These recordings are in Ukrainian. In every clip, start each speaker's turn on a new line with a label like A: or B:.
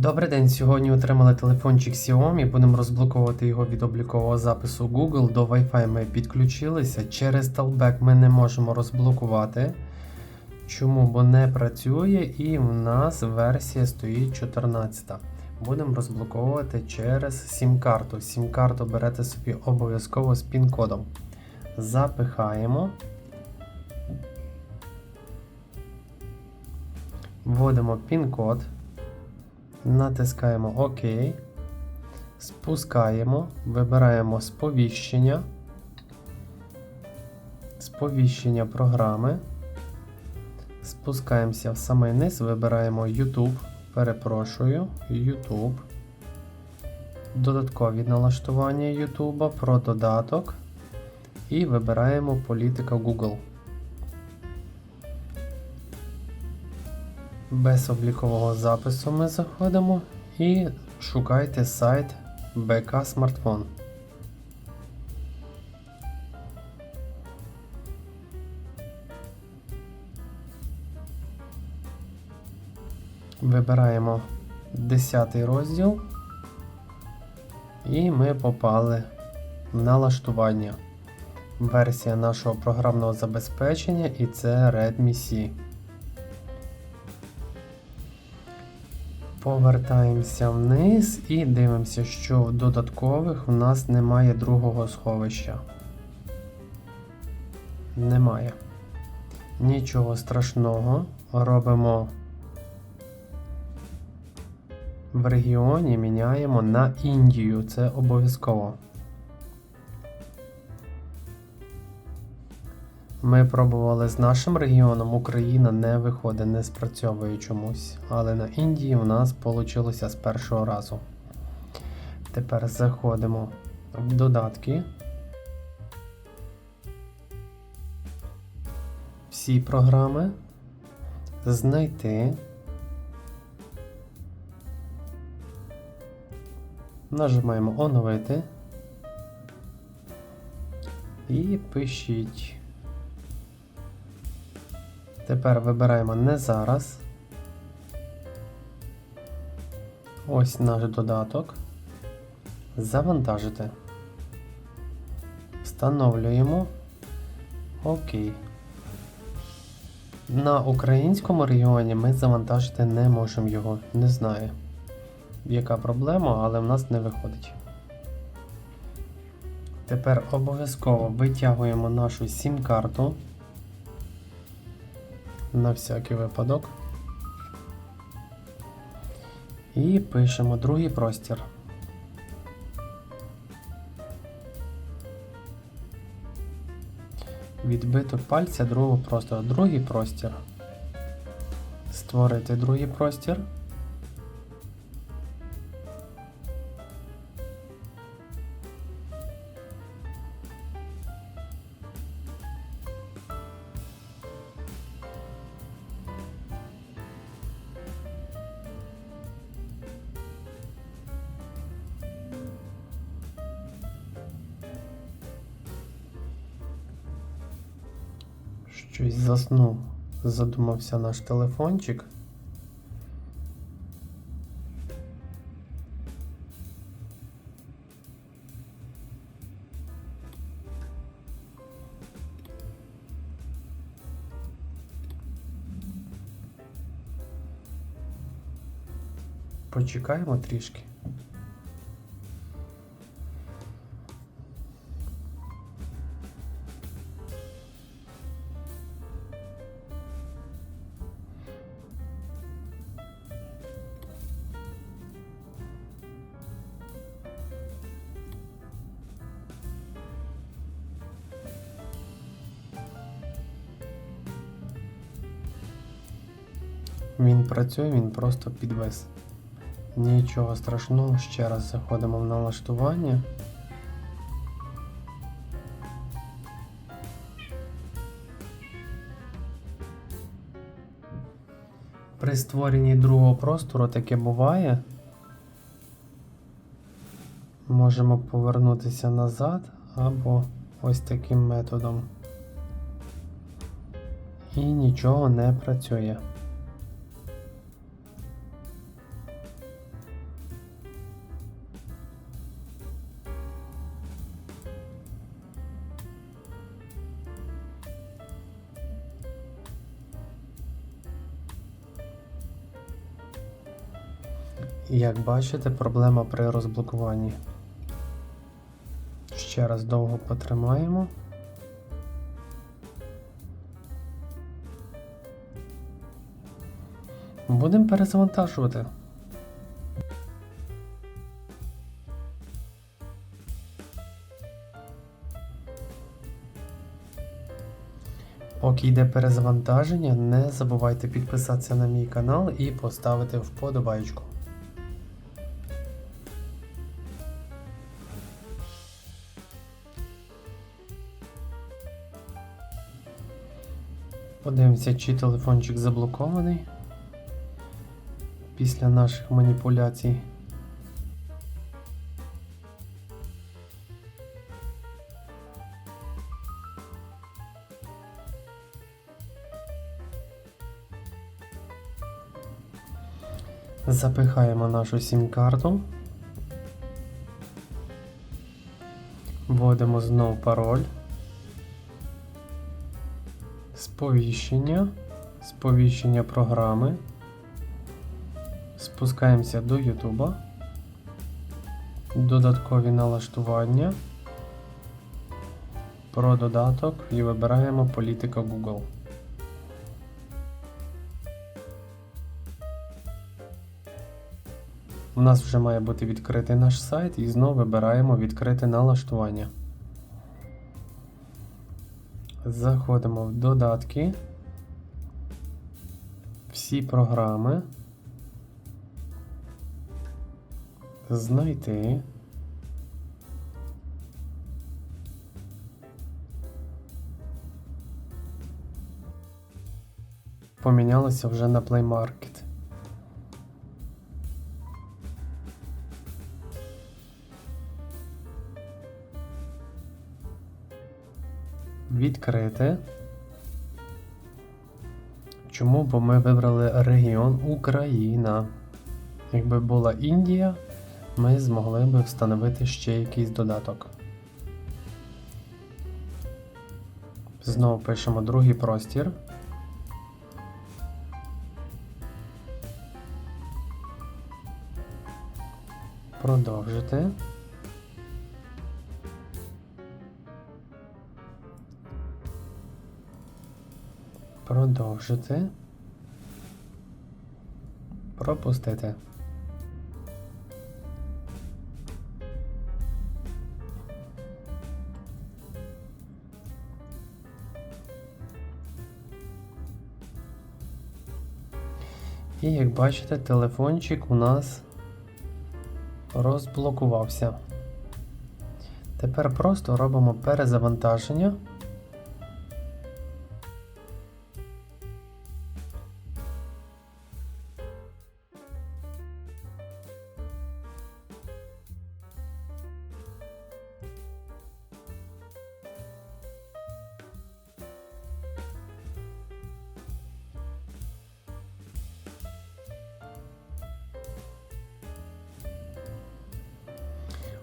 A: Добрий день. Сьогодні отримали телефончик Xiaomi. Будемо розблоковувати його від облікового запису Google. До Wi-Fi ми підключилися. Через Talkback ми не можемо розблокувати. Чому? Бо не працює і в нас версія стоїть 14. Будемо розблоковувати через сім-карту. Сім-карту берете собі обов'язково з пін-кодом. Запихаємо. Вводимо пін-код. Натискаємо ОК. Спускаємо, вибираємо сповіщення. Сповіщення програми. Спускаємося в самий низ, вибираємо YouTube. Перепрошую, YouTube. Додаткові налаштування YouTube про додаток. І вибираємо політика Google. Без облікового запису ми заходимо і шукайте сайт БК Смартфон. Вибираємо 10 розділ і ми попали в налаштування. Версія нашого програмного забезпечення і це Redmi C. Повертаємося вниз і дивимося, що в додаткових у нас немає другого сховища. Немає. Нічого страшного. Робимо в регіоні, міняємо на Індію. Це обов'язково. Ми пробували з нашим регіоном, Україна не виходить, не спрацьовує чомусь. Але на Індії у нас вийшло з першого разу. Тепер заходимо в додатки. Всі програми. Знайти. Нажимаємо оновити. І пишіть. Тепер вибираємо не зараз. Ось наш додаток. Завантажити. Встановлюємо. Окей. На українському регіоні ми завантажити не можемо його. Не знаю, яка проблема, але в нас не виходить. Тепер обов'язково витягуємо нашу сім-карту на всякий випадок. І пишемо другий простір. Відбиток пальця другого простору. Другий простір. Створити другий простір. Щось заснув, задумався наш телефончик. Почекаємо трішки. Він працює, він просто підвис. Нічого страшного, ще раз заходимо в налаштування. При створенні другого простору таке буває. Можемо повернутися назад або ось таким методом. І нічого не працює. Як бачите, проблема при розблокуванні. Ще раз довго потримаємо. Будемо перезавантажувати. Поки йде перезавантаження, не забувайте підписатися на мій канал і поставити вподобайку. Подивимося, чи телефончик заблокований після наших маніпуляцій. Запихаємо нашу сім-карту. Вводимо знову пароль. Сповіщення. Сповіщення програми. Спускаємося до YouTube. Додаткові налаштування. Про додаток і вибираємо політика Google. У нас вже має бути відкритий наш сайт і знову вибираємо відкрите налаштування. Заходимо в додатки, всі програми, знайти. Помінялося вже на Play Market. Відкрити. Чому? Бо ми вибрали регіон Україна. Якби була Індія, ми змогли би встановити ще якийсь додаток. Знову пишемо другий простір. Продовжити. Продовжити. Пропустити. І як бачите, телефончик у нас розблокувався. Тепер просто робимо перезавантаження.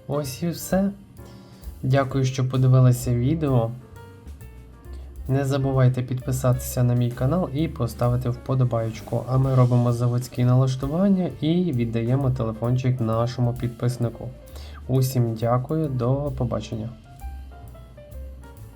A: Ось і все. Дякую, що подивилися відео. Не забувайте підписатися на мій канал і поставити вподобайку. А ми робимо заводські налаштування і віддаємо телефончик нашому підписнику. Усім дякую, до побачення.